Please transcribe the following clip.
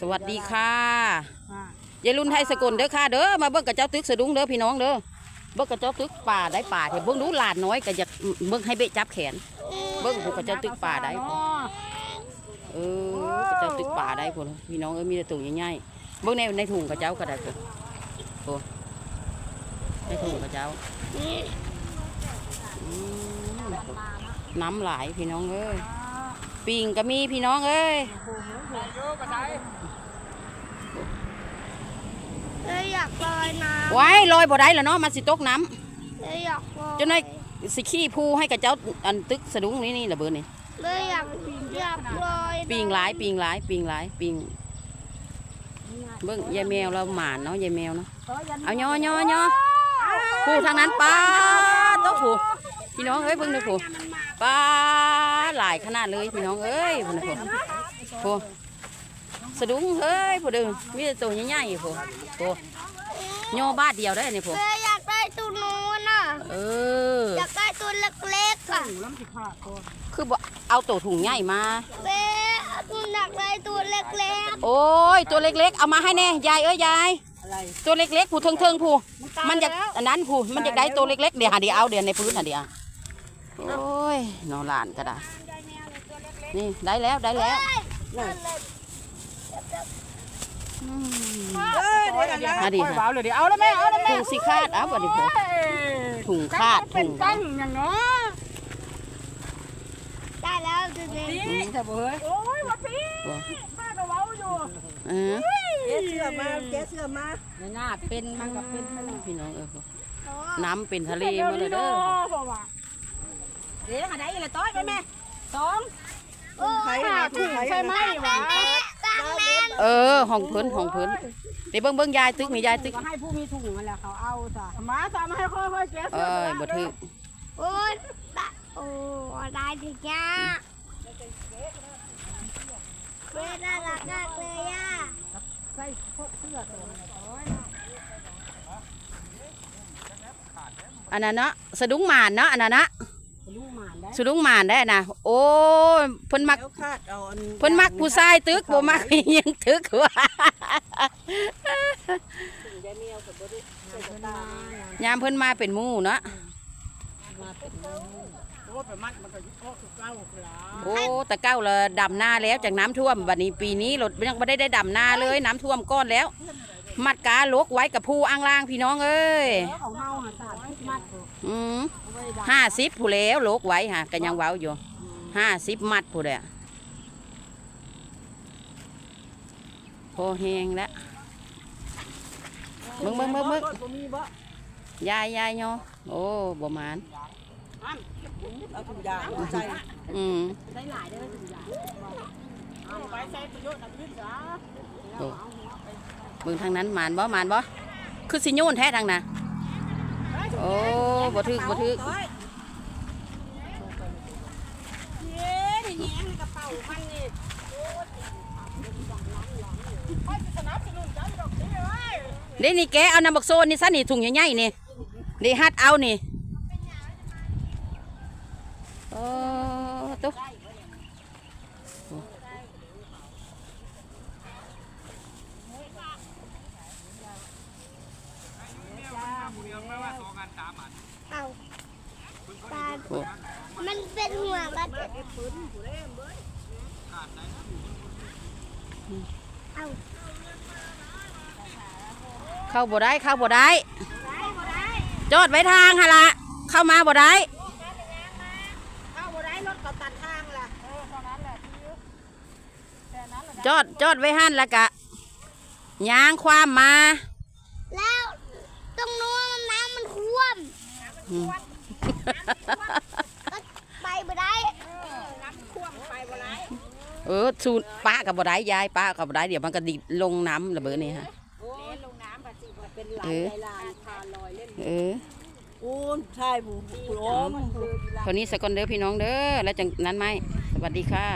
สวัสดีค่ะยายรุ่นไทยสกลเด้อค่ะเด้อมาเบิ่งกับเจ้าตึกสะดุ้งเด้อพี่น้องเด้อเบิ่งกับเจ้าตึกป่าได้ป่าเถอะเบิ่งดูหลานน้อยก็อยากเบิ่งให้เบะจับแขน เบิ่งผูกกับเจ้าตึกป่าได้พุ่นเออกับเจ้าตึกป่าได้พุ่นพี่น้องเอ้ยมีแต่ตุ่งใหญ่ๆเบิ่งในในถุงกับเจ้าก็ได้พุ่นโอ้ในถุงกับเจ้าอืมน้ำหลายพี่น้องเอ้ยปิงก็มีพี่น้องเอ้ย เอ้ยอยากลอยน้ำไว้ลอยบ่ได้แล้วเนาะมันสิตกน้ำเอ้ยอยากลอยจนได้สิขี้ภูให้กับเจ้าอันตึกสะดุ้งนี่นี่ระเบิดนี่เอ้ยอยากอยากลอยปิงหลายปิงหลายปิงหลายปิงเบิ่งยายแมวเราหมานเนาะยายแมวเนาะเอาย่อย่อย่อผู้ทางนั้นป้าโต๊ะผู้พี่น้องเอ้ยเบิ่งดูผู้ป้าหลายขนาดเลยพี่น้องเอ้ยผู้นะผู้ผู้ สะดุ้งเฮ้ยผู้เดึงมีแต่ตัวใหญ่ๆผู้ผู้ย่อบาทเดียวได้นี่ผู้เอ้ยอยากได้ตัวนู้นน่ะ เออ อยากได้ตัวเล็กๆอะคือบ่เอาตัวถุงใหญ่มาเอ้ยตัวอยากได้ตัวเล็กโอ้ยตัวเล็กๆ เอามาให้แน่ยายเอ้ยยายตัวเล็กๆผู้เทิงๆผู้มันอยากอันนั้นผู้มันอยากได้ตัวเล็กๆเดี๋ยวหาเดี๋ยวเอาเดี๋ยวในพื้นหาเดี๋ยวโอ้ยนอนหลานก็ได้นี่ได้แล้วได้แล้วอืมเอ้ย เดี๋ยวกันนะมาดิปล่อยเบาเลยดิเอาแล้วแม่เอาแล้วแม่ถุงสิคาดเอ้าบ่ดิผู้ถุงคาดเป็ถุนงตั้งอย่างเนาะๆได้แล้วตัวนี้นี่จะเบยโอ้ยว่าพี่ป้าก็เว้าอยู่เออเจ๊เสื้อมาเจ๊เสื้อมาหน้าเป็นมันก็เป็นพี่น้องเออผู้น้ำเป็นทะเลมาเลยเด้อเดี๋ยวหาได้อีกเลยต้อยไปแม่สองโอ้ยไผ่นะถุงไผ่ใช่ไหมนะวะตังแม่น เออห้องเพิ่นห้องเพิ่นเดี๋ยวเบิ่งเบิ่งยายตึกมียายตึกก็ให้ผู้มีถุงนั่นแหละเขาเอาจ้ะมาจ้ะมาให้ค่อยๆเจ๊เอ้ยบ่ถึกโอ้ยตะโอ้ได้ดิจ้าเฮ้ยน่ารักมากเลยอะใส่พวกเสื้อตัวนั้นต้อยอันนั้นเนาะสะดุ้งหมานเนาะอันนั้นนะลูกหมานได้ สะดุ้งหมานได้นะโอ้ยเพิ่นมักแล้วคาดเอาอันเพิ่นมักผู้ชายตึกบ่มักยังตึกว่ายามเพิ่นมาเป็นหมู่เนาะโอ้ไปมัดมันก็โอ้คือเก้าคือหลาโอ้แต่เก้าเลยดำหน้าแล้วจากน้ำท่วมบัดนี้ปีนี้รถยังไม่ได้ได้ดำหน้าเลย น้ำท่วมก้อนแล้ว มัดกาลกไว้กับผู้อ้างล่างพี่น้องเอ้ยข องเฮาหาสาดมัดอืมเอาไว้ดักห้าสิบผู้แล้วลกไว้ฮะก็ยังเว้าอยู่ห้าสิบมัดผู้เลยพอแหงแล้วมึงมึงมึงมึงบ่มีบ่ยายยายเนาะโอ้บ่มานเอาถุงยางมาใส่อืมได้หลายได้ถึงใหญ่เอาไปใส่ประโยชน์กับยึดซะโอ้มึงทางนั้นมานบ่มานบ่คือสิโยนแท้ทางน่ะ โอ้บ่ถึกบ่ถึกเย้นี่แหงในกระเป๋ามันนี่นี่นี่แกเอาน้ำบักโซนนี่ซะนี่ถุงใหญ่ๆนี่เดี๋ยวฮัดเอานี่โอ้ตุ๊ เอาตามันเป็นหัวกระเด็นเอาเข้าบ่ได้เข้าบ่ได้ จอดไว้ทางฮะละเข้ามาบ่ได้เข้าบ่ได้รถก็ตัดทางล่ะเออเท่านั้นแหละแค่นั้นแหละจอดจอดไว้หันแล้วกะยางความมา แล้วตรงนู้นน้ำมันท่วม อืม ก็ ไปบ่ได้น้ำท่วมไปบ่ไรเออสูนป้ากับบ่ได้ยายป้ากับบ่ได้เดี๋ยวมันก็ดิลงน้ำระเบิดนี่ฮะโอ้ยลงน้ำก็สิว่าเป็นหลาเอยอลายพาลอยเล่นเอออูนใช่ผู้ผู้โอ้มันคนนี้สกอนเด้อพี่น้องเด้อแล้วจังนั้นไหมสวัสดีค่ะ